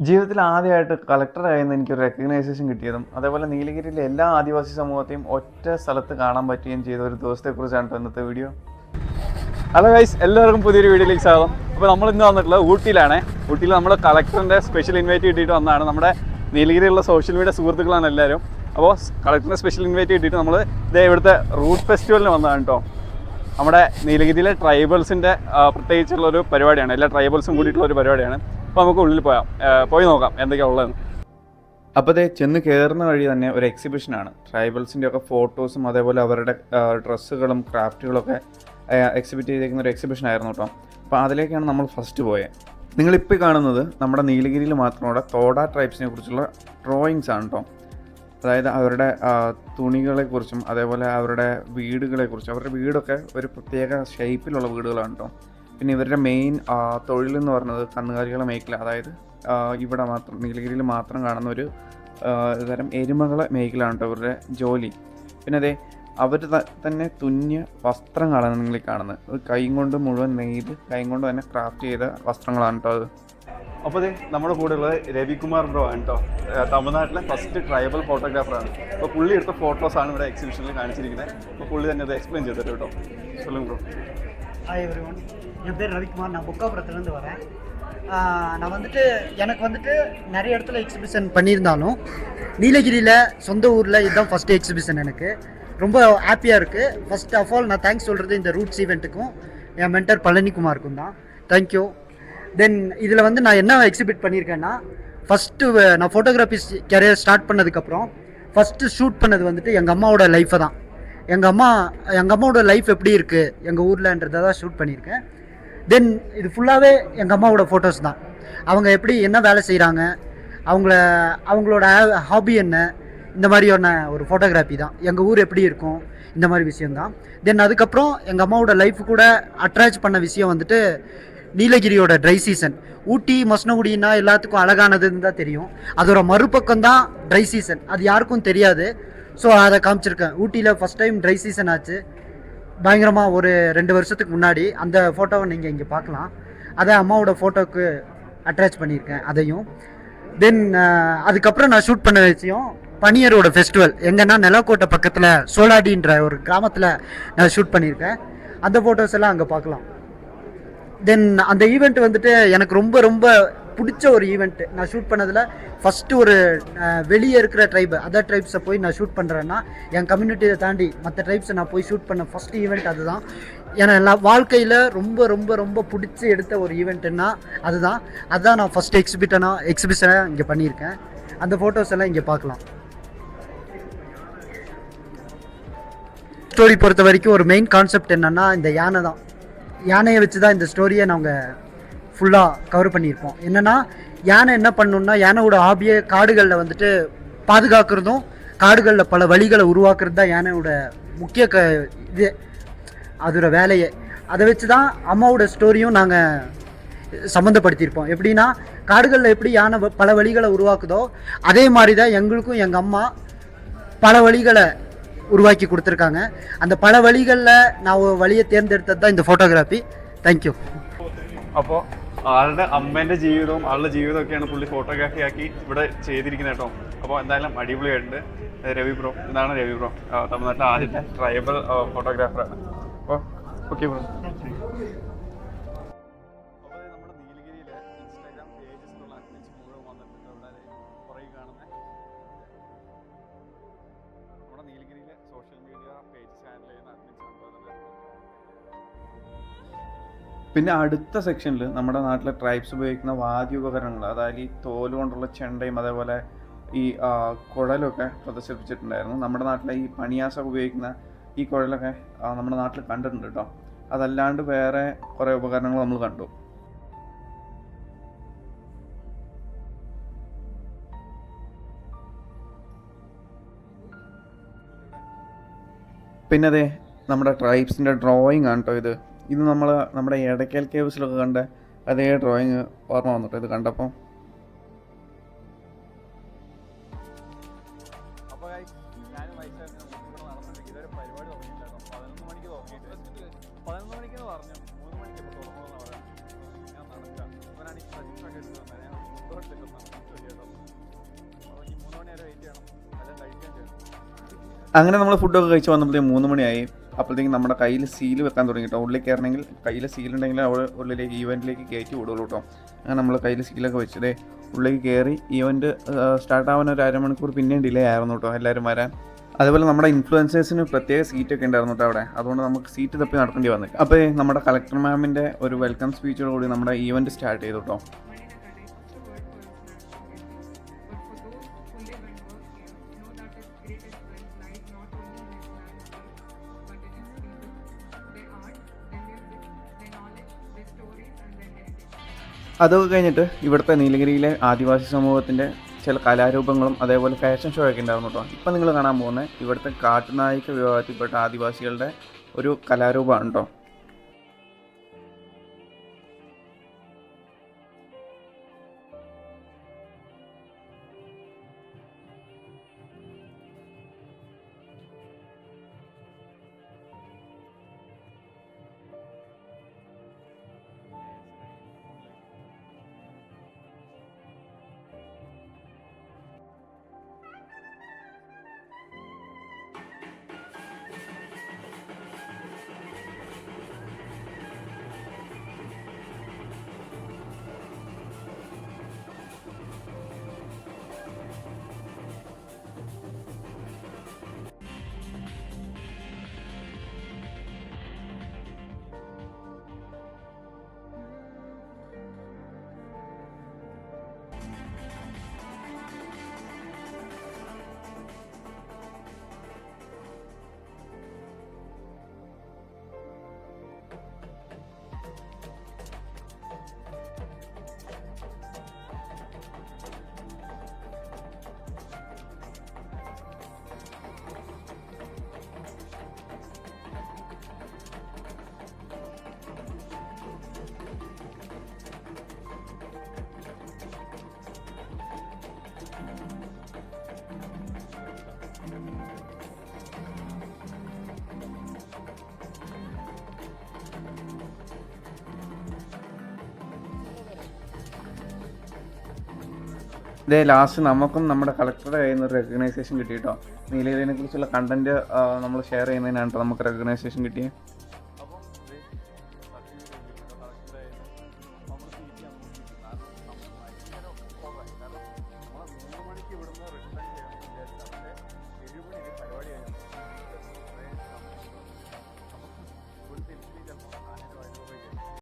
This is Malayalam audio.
ജീവിതത്തിൽ ആദ്യമായിട്ട് കളക്ടറായെന്ന് എനിക്കൊരു റെക്കഗ്നൈസേഷൻ കിട്ടിയതും അതേപോലെ നീലഗിരിയിലെ എല്ലാ ആദിവാസി സമൂഹത്തെയും ഒറ്റ സ്ഥലത്ത് കാണാൻ പറ്റുകയും ചെയ്ത ഒരു ദിവസത്തെക്കുറിച്ചാണ് ഇന്നത്തെ വീഡിയോ ഹലോ ഗൈസ് എല്ലാവർക്കും പുതിയൊരു വീഡിയോയിലേക്ക് സ്വാഗതം. അപ്പോൾ നമ്മൾ ഇന്ന് വന്നിട്ടുള്ളത് ഊട്ടിയിലാണ്. ഊട്ടിയിൽ നമ്മൾ കളക്ടറിന്റെ സ്പെഷ്യൽ ഇൻവൈറ്റ് കിട്ടിയിട്ട് വന്നതാണ്. നമ്മുടെ നീലഗിരിയിലുള്ള സോഷ്യൽ മീഡിയ സുഹൃത്തുക്കളാണ് എല്ലാവരും. അപ്പോൾ കളക്ടറിന്റെ സ്പെഷ്യൽ ഇൻവൈറ്റ് കിട്ടിയിട്ട് നമ്മൾ ഇതേ ഇവിടുത്തെ റൂട്ട് ഫെസ്റ്റിവലിന് വന്നതാണ് കേട്ടോ. നമ്മുടെ നീലഗിരിയിലെ ട്രൈബൽസിന്റെ പ്രത്യേകിച്ചുള്ള ഒരു പരിപാടിയാണ്. എല്ലാ ട്രൈബൽസും കൂടിയിട്ടുള്ള ഒരു പരിപാടിയാണ്. അപ്പോൾ നമുക്ക് ഉള്ളിൽ പോയാം. പോയി നോക്കാം എന്തൊക്കെയാണ് ഉള്ളതെന്ന്. അപ്പോൾ അതേ ചെന്ന് കയറുന്ന വഴി തന്നെ ഒരു എക്സിബിഷനാണ് ട്രൈബൽസിന്റെ ഒക്കെ ഫോട്ടോസും അതേപോലെ അവരുടെ ഡ്രസ്സുകളും ക്രാഫ്റ്റുകളൊക്കെ എക്സിബിറ്റ് ചെയ്തേക്കുന്ന ഒരു എക്സിബിഷൻ ആയിരുന്നു കേട്ടോ. അപ്പോൾ അതിലേക്കാണ് നമ്മൾ ഫസ്റ്റ് പോയത് നിങ്ങളിപ്പോൾ കാണുന്നത് നമ്മുടെ നീലഗിരിയിൽ മാത്രമുള്ള തോട ട്രൈബ്സിനെ കുറിച്ചുള്ള ഡ്രോയിങ്സ് ആണ് കേട്ടോ. അതായത് അവരുടെ തുണികളെക്കുറിച്ചും അതേപോലെ അവരുടെ വീടുകളെക്കുറിച്ചും അവരുടെ വീടൊക്കെ ഒരു പ്രത്യേക ഷേപ്പിലുള്ള വീടുകളാണ് കേട്ടോ. പിന്നെ ഇവരുടെ മെയിൻ തൊഴിൽ എന്ന് പറയുന്നത് കന്നുകാലികളെ മേഖല. അതായത് ഇവിടെ മാത്രം നീലഗിരിയിൽ മാത്രം കാണുന്ന ഒരു തരം എരുമകളെ മേഖലയാണ് കേട്ടോ ഇവരുടെ ജോലി. പിന്നെ അതെ അവർ തന്നെ തുന്നിയ വസ്ത്രങ്ങളാണ് നിങ്ങൾ കാണുന്നത്. കൈയും കൊണ്ട് മുഴുവൻ നെയ്ത് കൈ കൊണ്ട് തന്നെ ക്രാഫ്റ്റ് ചെയ്ത വസ്ത്രങ്ങളാണ് കേട്ടോ അത്. അപ്പോൾ അതെ നമ്മുടെ കൂടെ ഉള്ളത് രവികുമാർ ബ്രോ ആണ് കേട്ടോ തമിഴ്നാട്ടിലെ ഫസ്റ്റ് ട്രൈബൽ ഫോട്ടോഗ്രാഫറാണ് അപ്പോൾ പുള്ളി എടുത്ത ഫോട്ടോസാണ് ഇവിടെ എക്സിബിഷനിൽ കാണിച്ചിരിക്കുന്നത്. അപ്പോൾ പുള്ളി തന്നെ അത് എക്സ്പ്ലെയിൻ ചെയ്തിട്ട് കേട്ടോ ബ്രോ ഹായ് ஹாய் எவ்ரி என் பேர் ரவிக்குமார். நான் புக்காபுரத்துலேருந்து வரேன். நான் வந்துட்டு எனக்கு வந்துட்டு நிறைய இடத்துல எக்ஸிபிஷன் பண்ணியிருந்தாலும் நீலகிரியில் சொந்த ஊரில் இதுதான் ஃபஸ்ட்டு எக்ஸிபிஷன் எனக்கு. ரொம்ப ஹாப்பியாக இருக்குது ஃபஸ்ட் ஆஃப் ஆல் நான் தேங்க்ஸ் சொல்கிறது இந்த ரூட்ஸ் ஈவெண்ட்டுக்கும் என் மென்டர் பழனிக்குமாருக்கும் தான். தேங்க்யூ தென் இதில் வந்து நான் என்ன எக்ஸிபிட் பண்ணியிருக்கேன்னா ஃபஸ்ட்டு நான் ஃபோட்டோகிராஃபி கெரியர் ஸ்டார்ட் பண்ணதுக்கப்புறம் ஃபஸ்ட்டு ஷூட் பண்ணது வந்துட்டு எங்கள் அம்மாவோட லைஃப்பை தான். எங்கள் அம்மா எங்கள் அம்மாவோட லைஃப் எப்படி இருக்குது எங்கள் ஊரில்ன்றதை தான் ஷூட் பண்ணியிருக்கேன். தென் இது ஃபுல்லாகவே எங்கள் அம்மாவோட ஃபோட்டோஸ் தான். அவங்க எப்படி என்ன வேலை செய்கிறாங்க அவங்கள அவங்களோட ஹாபி என்ன இந்த மாதிரியான ஒரு ஃபோட்டோகிராஃபி தான். எங்கள் ஊர் எப்படி இருக்கும் இந்த மாதிரி விஷயந்தான் தென். அதுக்கப்புறம் எங்கள் அம்மாவோட லைஃப் கூட அட்ராச் பண்ண விஷயம் வந்துட்டு நீலகிரியோட ட்ரை சீசன் ஊட்டி மசனகுடினா எல்லாத்துக்கும் அழகானதுன்னு தான் தெரியும். அதோட மறுபக்கம் தான் ட்ரை சீசன் அது யாருக்கும் தெரியாது. ஸோ அதை காமிச்சிருக்கேன். ஊட்டியில் ஃபஸ்ட் டைம் ட்ரை சீசன் ஆச்சு. பயங்கரமாக ஒரு ரெண்டு வருஷத்துக்கு முன்னாடி அந்த ஃபோட்டோவை நீங்கள் இங்கே பார்க்கலாம். அதை அம்மாவோட ஃபோட்டோக்கு அட்டாச் பண்ணியிருக்கேன் அதையும். தென் அதுக்கப்புறம் நான் ஷூட் பண்ண விஷயம் பனியரோட ஃபெஸ்டிவல் எங்கன்னா நிலக்கோட்டை பக்கத்தில் சோலாடின்ற ஒரு கிராமத்தில் நான் ஷூட் பண்ணியிருக்கேன். அந்த ஃபோட்டோஸ் எல்லாம் அங்கே பார்க்கலாம். தென் அந்த ஈவெண்ட் வந்துட்டு எனக்கு ரொம்ப ரொம்ப பிடிச்ச ஒரு ஈவெண்ட் நான் ஷூட் பண்ணதில் ஃபஸ்ட்டு ஒரு வெளியே இருக்கிற ட்ரைபு அதர் ட்ரைப்ஸை போய் நான் ஷூட் பண்ணுறேன்னா என் கம்யூனிட்டியை தாண்டி மற்ற ட்ரைப்ஸை நான் போய் ஷூட் பண்ண ஃபஸ்ட் ஈவெண்ட் அதுதான். ஏன்னா வாழ்க்கையில் ரொம்ப ரொம்ப ரொம்ப பிடிச்சி எடுத்த ஒரு ஈவெண்ட்டுன்னா அதுதான். அதுதான் நான் ஃபஸ்ட்டு எக்ஸிபிட்டனாக எக்ஸிபிஷனை இங்கே பண்ணியிருக்கேன். அந்த ஃபோட்டோஸ் எல்லாம் இங்கே பார்க்கலாம். ஸ்டோரி பொறுத்த வரைக்கும் ஒரு மெயின் கான்செப்ட் என்னென்னா இந்த யானை தான். யானையை வச்சு தான் இந்த ஸ்டோரியை நாங்கள் ஃபுல்லாக கவர் பண்ணியிருப்போம். என்னென்னா யானை என்ன பண்ணணுன்னா யானையோட ஆபியை காடுகளில் வந்துட்டு பாதுகாக்கிறதும் காடுகளில் பல வழிகளை உருவாக்குறது தான் யானையோட முக்கிய க இது. அதோட வேலையை. அதை வச்சு தான் அம்மாவோட ஸ்டோரியும் நாங்கள் சம்மந்தப்படுத்தியிருப்போம். எப்படின்னா காடுகளில் எப்படி யானை பல வழிகளை உருவாக்குதோ அதே மாதிரி தான் எங்களுக்கும் எங்கள் அம்மா பல வழிகளை உருவாக்கி கொடுத்துருக்காங்க. அந்த பல வழிகளில் நான் வழியை தேர்ந்தெடுத்தது தான் இந்த ஃபோட்டோகிராஃபி தேங்க்யூ அப்போது ആളുടെ അമ്മേന്റെ ജീവിതവും ആളുടെ ജീവിതമൊക്കെയാണ് പുള്ളി ഫോട്ടോഗ്രാഫി ആക്കി ഇവിടെ ചെയ്തിരിക്കുന്നത് കേട്ടോ. അപ്പോൾ എന്തായാലും അടിപൊളിയായിട്ടുണ്ട്. രവി ബ്രോ ഇതാണ് രവി ബ്രോ. തമിഴ്നാട്ടിലെ ആദ്യത്തെ ട്രൈബൽ ഫോട്ടോഗ്രാഫറാണ് അപ്പോൾ ഓക്കെ ബ്രോ പിന്നെ അടുത്ത സെക്ഷനിൽ നമ്മുടെ നാട്ടിലെ ട്രൈബ്സ് ഉപയോഗിക്കുന്ന വാദ്യോപകരണങ്ങൾ അതായത് ഈ തോൽ കൊണ്ടുള്ള ചെണ്ടയും അതേപോലെ ഈ കുഴലൊക്കെ പ്രദർശിപ്പിച്ചിട്ടുണ്ടായിരുന്നു. നമ്മുടെ നാട്ടിലെ ഈ പണിയാസ ഉപയോഗിക്കുന്ന ഈ കുഴലൊക്കെ നമ്മുടെ നാട്ടിൽ കണ്ടിട്ടുണ്ട് കേട്ടോ അതല്ലാണ്ട് വേറെ കുറേ ഉപകരണങ്ങൾ നമ്മൾ കണ്ടു. പിന്നെ അതെ നമ്മുടെ ട്രൈബ്സിന്റെ ഡ്രോയിങ് ആണ് കേട്ടോ ഇത്. ഇത് നമ്മൾ നമ്മുടെ ഇടയ്ക്കൽ കേവ്സിലൊക്കെ കണ്ട അതേ ഡ്രോയിങ് ഓർമ്മ വന്നിട്ട് ഇത് കണ്ടപ്പോൾ അങ്ങനെ നമ്മൾ ഫുഡൊക്കെ കഴിച്ച് വന്നപ്പോഴത്തേക്ക് മൂന്ന് മണിയായി. അപ്പോഴത്തേക്കും നമ്മുടെ കയ്യിൽ സീൽ വെക്കാൻ തുടങ്ങി കേട്ടോ. ഉള്ളിൽ കയറണമെങ്കിൽ കയ്യിൽ സീൽ ഉണ്ടെങ്കിൽ അവിടെ ഉള്ളിലേക്ക് ഈവന്റിലേക്ക് കയറ്റി വിടുള്ളൂ കേട്ടോ. അങ്ങനെ നമ്മൾ കയ്യിൽ സീലൊക്കെ വെച്ചതേ ഉള്ളിലേക്ക് കയറി ഈവന്റ് സ്റ്റാർട്ട് ആവാൻ ഒരു അരമണിക്കൂർ പിന്നെയും ഡിലേ ആയിരുന്നു കേട്ടോ എല്ലാവരും വരാൻ. അതുപോലെ നമ്മുടെ ഇൻഫ്ലുവൻസേഴ്സിന് പ്രത്യേക സീറ്റൊക്കെ ഉണ്ടായിരുന്നു കേട്ടോ അവിടെ. അതുകൊണ്ട് നമുക്ക് സീറ്റ് തപ്പി നടക്കേണ്ടി വന്നില്ല അപ്പോൾ നമ്മുടെ കളക്ടർ മാമിന്റെ ഒരു വെൽക്കം സ്പീച്ചോട് കൂടി നമ്മുടെ ഈവന്റ് സ്റ്റാർട്ട് ചെയ്തു കേട്ടോ. അതൊക്കെ കഴിഞ്ഞിട്ട് ഇവിടുത്തെ നീലഗിരിയിലെ ആദിവാസി സമൂഹത്തിന്റെ ചില കലാരൂപങ്ങളും അതേപോലെ ഫാഷൻ ഷോ ഒക്കെ ഉണ്ടായിരുന്നു കേട്ടോ. ഇപ്പം നിങ്ങൾ കാണാൻ പോകുന്നത് ഇവിടുത്തെ കാട്ടുനായിക വിഭാഗത്തിൽപ്പെട്ട ആദിവാസികളുടെ ഒരു കലാരൂപമാണ് കേട്ടോ. ഇതേ ലാസ്റ്റ് നമുക്കും നമ്മുടെ കളക്ടറുടെ കയ്യിൽ നിന്ന് റെക്കഗ്നൈസേഷൻ കിട്ടി കേട്ടോ നീലഗിരിനെ കുറിച്ചുള്ള കണ്ടന്റ് നമ്മൾ ഷെയർ ചെയ്യുന്നതിനാണ് നമുക്ക് റെക്കഗ്നൈസേഷൻ കിട്ടിയത്